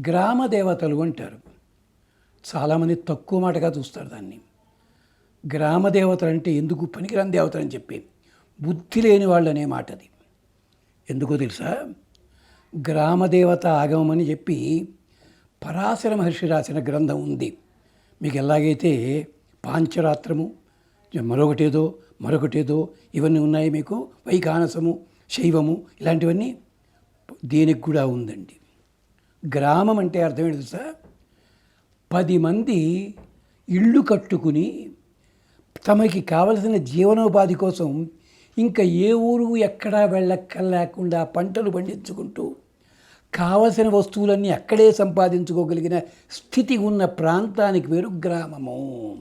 గ్రామ దేవతలు అంటారు. చాలామంది తక్కువ మాటగా చూస్తారు దాన్ని. గ్రామ దేవతలు అంటే ఎందుకు పనికిరాని దేవతలు అని చెప్పి బుద్ధి లేని వాళ్ళు అనే మాట అది. ఎందుకో తెలుసా? గ్రామదేవత అని చెప్పి పరాశర మహర్షి రాసిన గ్రంథం ఉంది. మీకు ఎలాగైతే పాంచరాత్రము మరొకటేదో మరొకటేదో ఇవన్నీ ఉన్నాయి మీకు. వైకానసము శైవము ఇలాంటివన్నీ దీనికి కూడా ఉందండి. గ్రామం అంటే అర్థం ఏంటి తెలుసా? పది మంది ఇళ్ళు కట్టుకుని తమకి కావలసిన జీవనోపాధి కోసం ఇంకా ఏ ఊరు ఎక్కడా వెళ్ళక్కర్లేకుండా పంటలు పండించుకుంటూ కావలసిన వస్తువులన్నీ అక్కడే సంపాదించుకోగలిగిన స్థితి ఉన్న ప్రాంతానికి పేరు గ్రామము.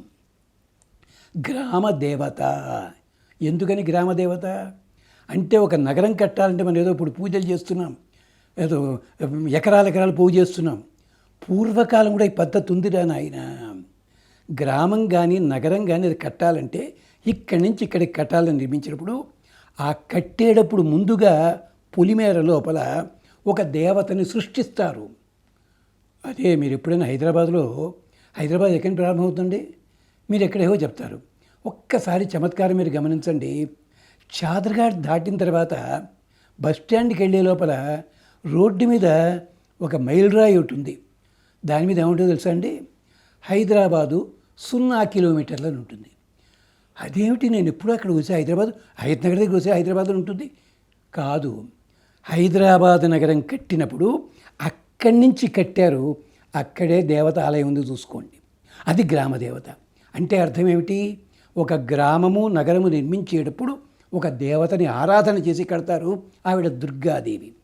గ్రామ దేవత. ఎందుకని గ్రామ దేవత? అంటే ఒక నగరం కట్టాలంటే మనం ఏదో ఇప్పుడు పూజలు చేస్తున్నాం. ఏదో ఎకరాల ఎకరాలు పూజ చేస్తున్నాం. పూర్వకాలం కూడా ఈ పద్ధతి ఉందిరా నాయన. గ్రామం కానీ నగరం కానీ అది కట్టాలంటే ఇక్కడి నుంచి ఇక్కడికి కట్టాలని నిర్మించినప్పుడు ఆ కట్టేటప్పుడు ముందుగా పులిమేర లోపల ఒక దేవతని సృష్టిస్తారు. అదే మీరు ఎప్పుడైనా హైదరాబాద్లో హైదరాబాద్ ఎక్కడ ప్రారంభమవుతుంది మీరు ఎక్కడేవో చెప్తారు. ఒక్కసారి చమత్కారం మీరు గమనించండి. చాదర్ఘాట్ దాటిన తర్వాత బస్ స్టాండ్కి వెళ్ళే లోపల రోడ్డు మీద ఒక మైలురాయి ఒకటి ఉంది. దాని మీద ఏముంటుందో తెలుసా అండి? హైదరాబాదు సున్నా కిలోమీటర్లని ఉంటుంది. అదేమిటి నేను ఎప్పుడూ అక్కడ వచ్చి హైదరాబాద్ హైద్ దగ్గర వచ్చి హైదరాబాద్ ఉంటుంది? కాదు. హైదరాబాద్ నగరం కట్టినప్పుడు అక్కడి నుంచి కట్టారు. అక్కడే దేవత ఆలయం ఉంది చూసుకోండి. అది గ్రామ దేవత. అంటే అర్థం ఏమిటి? ఒక గ్రామము నగరము నిర్మించేటప్పుడు ఒక దేవతని ఆరాధన చేసి కడతారు ఆవిడ దుర్గాదేవి.